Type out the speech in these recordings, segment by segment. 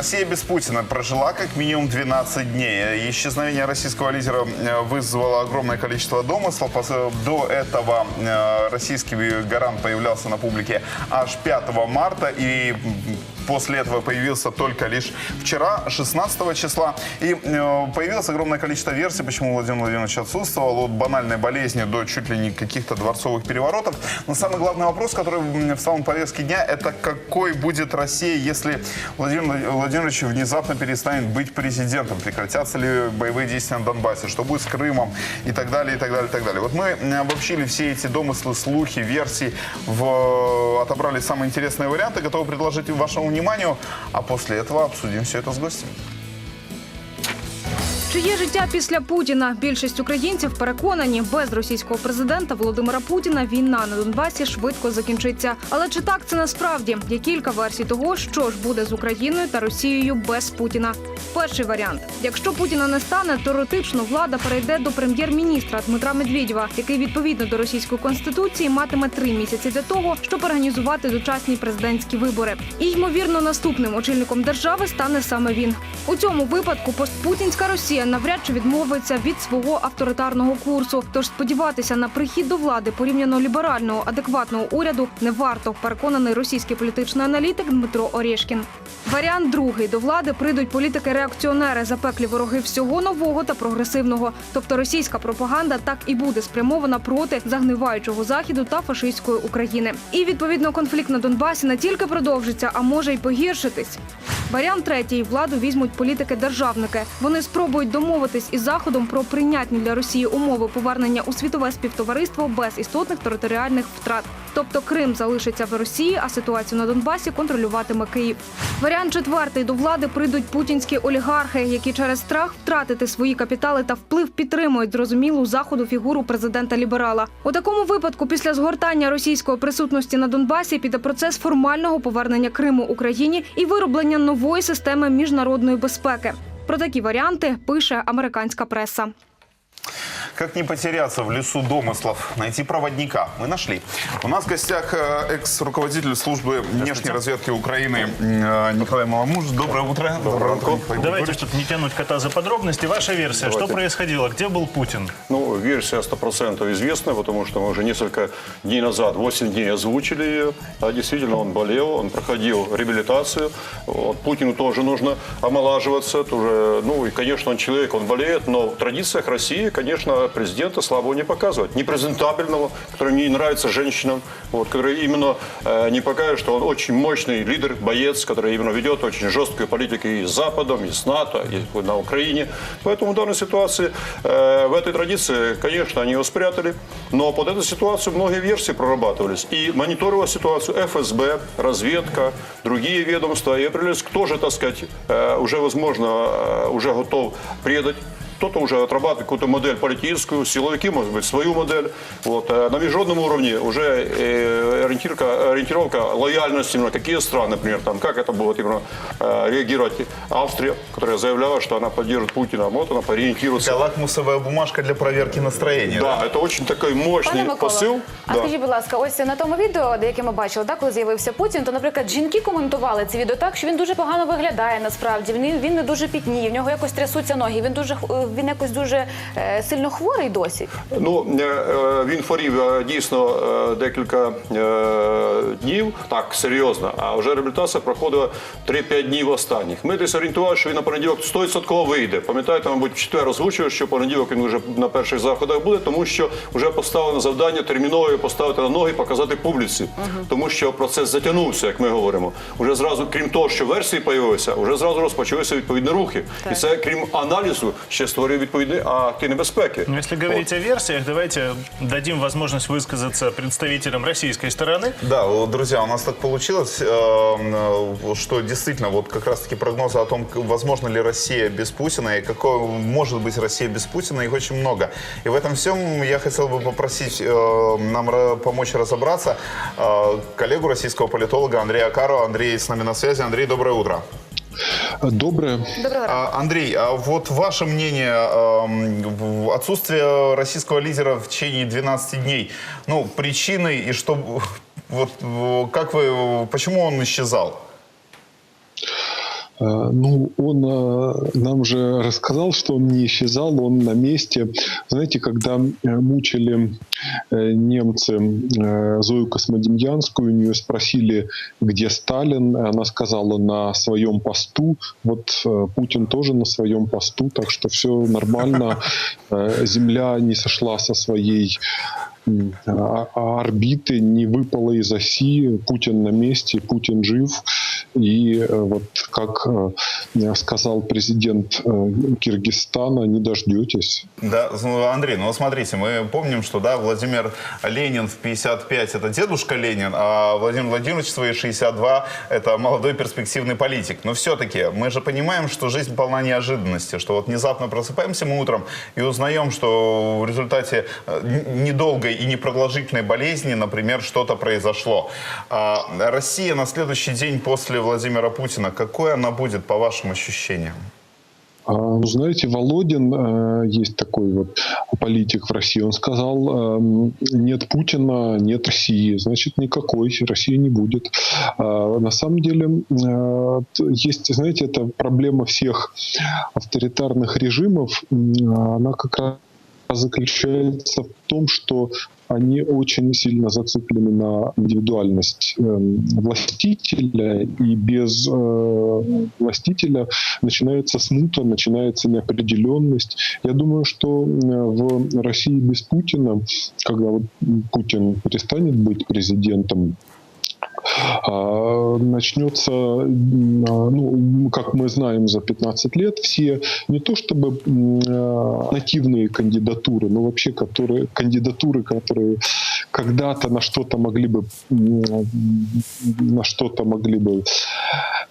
Россия без Путина прожила как минимум 12 дней. Исчезновение российского лидера э, вызвало огромное количество домыслов. До этого э, российский гарант появлялся на публике аж 5 марта и после этого появился только лишь вчера, 16 числа. И э, появилось огромное количество версий, почему Владимир Владимирович отсутствовал. От банальной болезни до чуть ли не каких-то дворцовых переворотов. Но самый главный вопрос, который встал на повестке дня, это какой будет Россия, если Владимир Владимирович внезапно перестанет быть президентом? Прекратятся ли боевые действия на Донбассе? Что будет с Крымом? И так далее, и так далее, и так далее. Вот мы м, обобщили все эти домыслы, слухи, версии, в, отобрали самые интересные варианты, готовы предложить вашему вниманию, а после этого обсудим все это с гостем. Чи є життя після Путіна? Більшість українців переконані, без російського президента Володимира Путіна війна на Донбасі швидко закінчиться. Але чи так це насправді? Є кілька версій того, що ж буде з Україною та Росією без Путіна. Перший варіант: якщо Путіна не стане, теоретично влада перейде до прем'єр-міністра Дмитра Медведєва, який відповідно до російської конституції матиме три місяці для того, щоб організувати дочасні президентські вибори. І ймовірно, наступним очільником держави стане саме він. У цьому випадку постпутінська Росія навряд чи відмовиться від свого авторитарного курсу. Тож сподіватися на прихід до влади порівняно ліберального адекватного уряду не варто. Переконаний російський політичний аналітик Дмитро Орєшкін. Варіант другий до влади прийдуть політики-реакціонери, запеклі вороги всього нового та прогресивного. Тобто російська пропаганда так і буде спрямована проти загниваючого заходу та фашистської України. І відповідно конфлікт на Донбасі не тільки продовжиться, а може й погіршитись. Варіант третій владу візьмуть політики-державники. Вони спробують домовитись із заходом про прийнятні для Росії умови повернення у світове співтовариство без істотних територіальних втрат. Тобто Крим залишиться в Росії, а ситуацію на Донбасі контролюватиме Київ. Варіант четвертий до влади прийдуть путінські олігархи, які через страх втратити свої капітали та вплив підтримують зрозумілу заходу фігуру президента ліберала. У такому випадку, після згортання російської присутності на Донбасі, піде процес формального повернення Криму Україні і вироблення нової системи міжнародної безпеки. Про такі варіанти пише американська преса. Как не потеряться в лесу домыслов? Найти проводника. Мы нашли. У нас в гостях э, экс-руководитель службы внешней разведки Украины э, Николай Маламуш. Доброе утро. Доброе утро. Давайте, чтобы не тянуть кота за подробности, ваша версия, что происходило, где был Путин? Ну, версия 100% известна, потому что мы уже несколько дней назад, 8 дней озвучили ее. Да, действительно, он болел, он проходил реабилитацию. Вот, Путину тоже нужно омолаживаться. Тоже, ну, и, конечно, он человек, он болеет, но в традициях России, конечно, президента слабого не показывать. Непрезентабельного, который не нравится женщинам, вот, который именно э, не покажет, что он очень мощный лидер, боец, который именно ведет очень жесткую политику и с Западом, и с НАТО, и на Украине. Поэтому в данной ситуации, э, в этой традиции, конечно, они его спрятали, но под эту ситуацию многие версии прорабатывались. И мониторила ситуацию ФСБ, разведка, другие ведомства, и определились, кто же, так сказать, э, уже, возможно, э, уже готов предать кто-то уже отрабатывает какую-то модель политическую, силовики, может быть, свою модель. Вот. э, На международном уровне уже э, ориентировка, ориентировка лояльности, именно какие страны, например, там, как это будет именно э, реагировать Австрия, которая заявляла, что она поддержит Путина, вот она ориентируется. Такая лакмусовая бумажка для проверки настроения. Да, это очень такой мощный Пане Миколо, посыл. а Да. скажіть, будь ласка, ось на тому відео, де яке ми бачили, так, коли з'явився Путін, то, наприклад, жінки коментували це відео так, що він дуже погано виглядає насправді. Він, він не дуже пітній, в нього якось трясуться ноги. Він дуже х- він якось дуже е, сильно хворий досі. Ну, е, е, він хворів дійсно декілька днів, так серйозно, а вже реабілітація проходила 3-5 днів останніх. Ми десь орієнтувалися, що він на понеділок 100% вийде. Пам'ятаєте, мабуть, в четвер озвучив, що понеділок він вже на перших заходах буде, тому що вже поставлено завдання терміново поставити на ноги і показати публіці. Тому що процес затягнувся, як ми говоримо. Уже зразу, крім того, що версії появилися, вже зразу розпочалися відповідні рухи. І це, крім аналізу, ще створює відповідні акти небезпеки. Ну, если говорить о версиях, давайте дадим возможность высказаться представителям российской стороны. Да, вот, друзья, у нас так получилось, э, э, что действительно вот как раз-таки прогнозы о том, к- возможно ли Россия без Путина и какой может быть Россия без Путина, их очень много. И в этом всем я хотел бы попросить э, нам ра- помочь разобраться э, коллегу российского политолога Андрея Акарова. Андрей с нами на связи. Андрей, доброе утро. Доброе. Доброго ранку. А, Андрей, а вот ваше мнение, в- отсутствие российского лидера в течение 12 дней, ну, причины и что, вот, э, как вы, почему он исчезал? Э, Ну, он э, нам же рассказал, что он не исчезал, он на месте. Знаете, когда э, мучили э, немцы э, Зою Космодемьянскую, у нее спросили, где Сталин, она сказала на своем посту. Вот Путин тоже на своем посту, так что все нормально. Земля не сошла со своей а- а орбиты, не выпала из оси. Путин на месте, Путин жив. И э, вот как э, сказал президент э, Киргизстана, не дождетесь. Да, ну, Андрей, ну смотрите, мы помним, что да, Владимир Ленин в 55 это дедушка Ленин, а Владимир Владимирович свои 62 это молодой перспективный политик. Но все-таки мы же понимаем, что жизнь полна неожиданности, что вот внезапно просыпаемся мы утром и узнаем, что в результате э, недолгой и непродолжительной болезни, например, что-то произошло. А Россия на следующий день после Владимира Путина, какой она будет по вашим ощущениям? А, знаете, Володин, э, есть такой вот политик в России, он сказал, эм, нет Путина, нет России, значит, никакой России не будет. А, На самом деле, э, есть, знаете, это проблема всех авторитарных режимов, она как раз заключается в том, что они очень сильно зациклены на индивидуальность эм, властителя, и без э, властителя начинается смута, начинается неопределенность. Я думаю, что э, в России без Путина, когда вот Путин перестанет быть президентом, начнется, м, а, ну, как мы знаем, за 15 лет все не то чтобы а, нативные кандидатуры, но вообще которые, кандидатуры, которые когда-то на что-то могли бы на что-то могли бы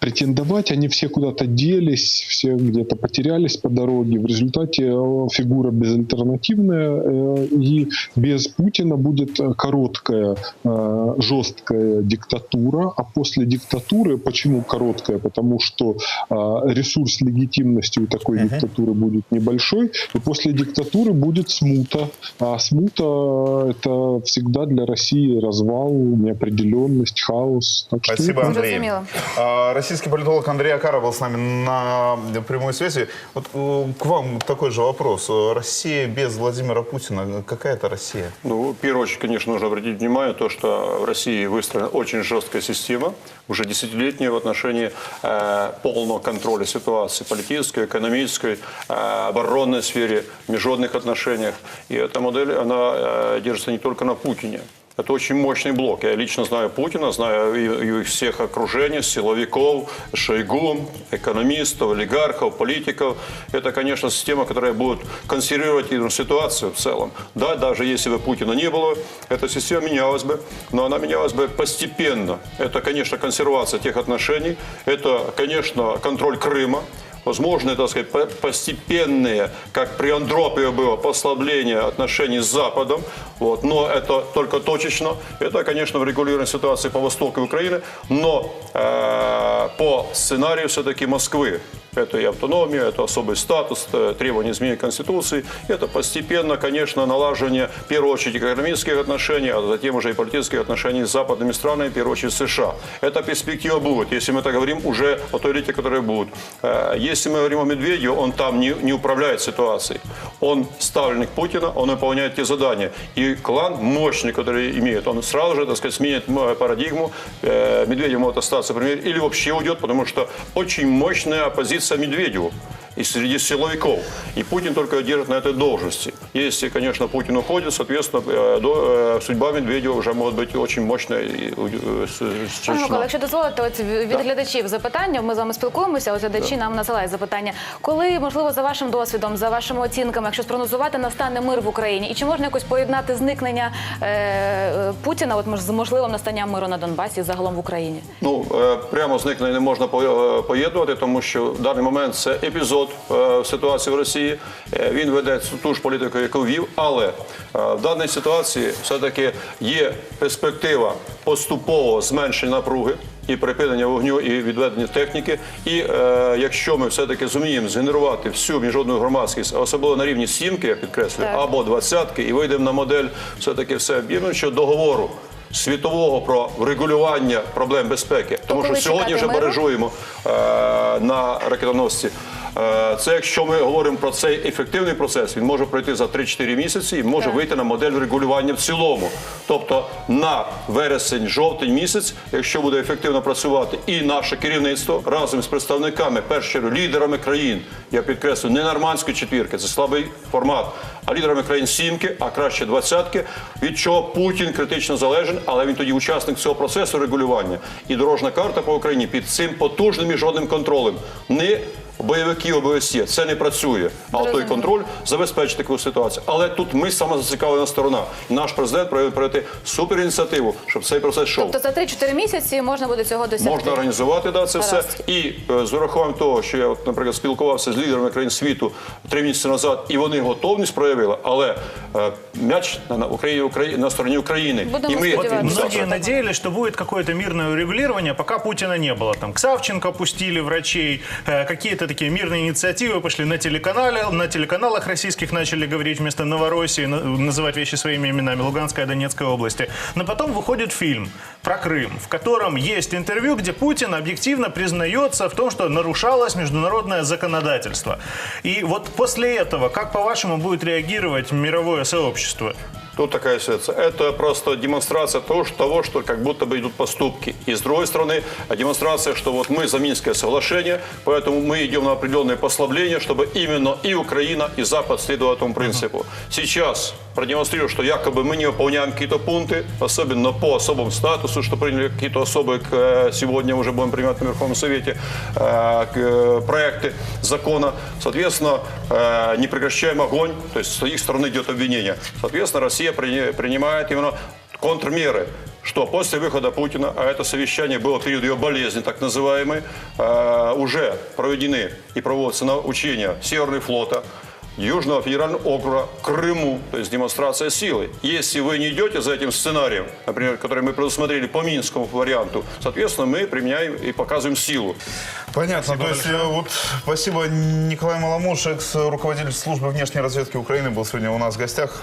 претендовать, они все куда-то делись, все где-то потерялись по дороге. В результате э, фигура безальтернативная, э, и без Путина будет короткая, э, жесткая диктатура, а после диктатуры, почему короткая? Потому что э, ресурс легитимности у такой диктатуры будет небольшой, и после диктатуры будет смута. А смута э, это всегда для России развал, неопределенность, хаос. Так что Спасибо, Андрей. Зрозуміло. А, Российский политолог Андрей Акаров был с нами на прямой связи. Вот э, к вам такой же вопрос. Россия без Владимира Путина, какая это Россия? Ну, в первую очередь, конечно, нужно обратить внимание то, что в России выстроена очень жесткая система, уже десятилетняя в отношении э, полного контроля ситуации политической, экономической, э, оборонной сфере, международных отношениях. И эта модель, она э, держится не только на Путине. Это очень мощный блок. Я лично знаю Путина, знаю их всех окружений, силовиков, Шойгу, экономистов, олигархов, политиков. Это, конечно, система, которая будет консервировать ситуацию в целом. Да, даже если бы Путина не было, эта система менялась бы, но она менялась бы постепенно. Это, конечно, консервация тех отношений, это, конечно, контроль Крыма, Возможно, так сказать, по- постепенные, как при Андропове было, послабление отношений с Западом, вот, но это только точечно. Это, конечно, в регулированной ситуации по востоку Украины, но э, по сценарию все-таки Москвы. Это и автономия, это особый статус, это требования изменения Конституции. Это постепенно, конечно, налаживание, в первую очередь, экономических отношений, а затем уже и политических отношений с западными странами, в первую очередь США. Эта перспектива будет, если мы так говорим, уже о той элите, которая будет. Э, Если мы говорим о Медведеве, он там не, не управляет ситуацией. Он ставленник Путина, он выполняет те задания. И клан мощный, который имеет, он сразу же, так сказать, сменит м, парадигму. Э, Медведев может остаться, например, или вообще уйдет, потому что очень мощная оппозиция Медведеву и среди силовиков. И Путин только держит на этой должности. Если, конечно, Путин уходит, соответственно, э, до- э, судьба Медведева уже может быть очень мощная и э, с- Пане страшна. Микола, якщо дозволите, от від глядачів запитання, ми з вами спілкуємося, от глядачі нам насилають запитання. Коли, можливо, за вашим досвідом, за вашими оцінками, якщо спрогнозувати, настане мир в Україні? І чи можна якось поєднати зникнення е, е, Путіна от, мож- з можливим настанням миру на Донбасі і загалом в Україні? Ну е, прямо зникнення не можна по- е, поєднувати, тому що в даний момент це епізод е, в ситуації в Росії. Е, Він веде ту ж політику, яку вів, але е, в даній ситуації все-таки є перспектива поступового зменшення напруги. І припинення вогню, і відведення техніки. І е, якщо ми все-таки зуміємо згенерувати всю міжнародну громадськість, особливо на рівні сімки, я підкреслюю, Так. або двадцятки, і вийдемо на модель все-таки все об'єднуючого договору світового про регулювання проблем безпеки. Тому що сьогодні вже баражуємо е, на ракетоносці. Е, Це якщо ми говоримо про цей ефективний процес, він може пройти за 3-4 місяці і може вийти на модель регулювання в цілому. Тобто на вересень, жовтень місяць, якщо буде ефективно працювати і наше керівництво разом з представниками, в першу лідерами країн, я підкреслю, не нормандської четвірки, це слабий формат, а лідерами країн сімки, а краще двадцятки, від чого Путін критично залежен, але він тоді учасник цього процесу регулювання. І дорожна карта по Україні під цим потужним міжнародним контролем. Не бойовики ОБСЄ, це не працює. А той контроль забезпечить таку ситуацію. Але тут ми саме зацікавлена сторона. Наш президент проявив проявити суперініціативу, щоб цей процес йшов. Тобто за 3-4 місяці можна буде цього досягти. Можна організувати да, це все. І е, з урахуванням того, що я, от, наприклад, спілкувався з лідерами країн світу три місяці назад, і вони готовність проявили, але е, м'яч на, на, Україні, Україні, на стороні України. Будемо і ми. Многие надеялись, что будет какое-то мирное урегулирование, пока Путина не было. Там к Савченко пустили врачей, э, какие-то такие мирные инициативы пошли на телеканале, на телеканалах российских начали говорить вместо Новороссии, на- называть вещи своими именами, Луганская, Донецкая области. Но потом выходит фильм про Крым, в котором есть интервью, где Путин объективно признается в том, что нарушалось международное законодательство. И вот после этого, как по-вашему будет реагировать мировое сообщество? Тут такая ситуация. Это просто демонстрация того, что, как будто бы идут поступки. И с другой стороны, демонстрация, что вот мы за Минское соглашение, поэтому мы идем на определенное послабление, чтобы именно и Украина, и Запад следовали этому принципу. Сейчас продемонстрирую, что якобы мы не выполняем какие-то пункты, особенно по особому статусу, что приняли какие-то особые, э, сегодня уже будем принимать на Верховном Совете, э, э, проекты закона. Соответственно, не прекращаем огонь, то есть с их стороны идет обвинение. Соответственно, Россия при- принимает именно контрмеры, что после выхода Путина, а это совещание было в период ее болезни, так называемой, уже проведены и проводятся на учения Северного флота, Южного федерального округа, Крыму, то есть демонстрация силы. Если вы не идете за этим сценарием, например, который мы предусмотрели по Минскому варианту, соответственно, мы применяем и показываем силу. Понятно. То есть, э, вот, спасибо, Николай Маламуш, экс-руководитель службы внешней разведки Украины, был сегодня у нас в гостях.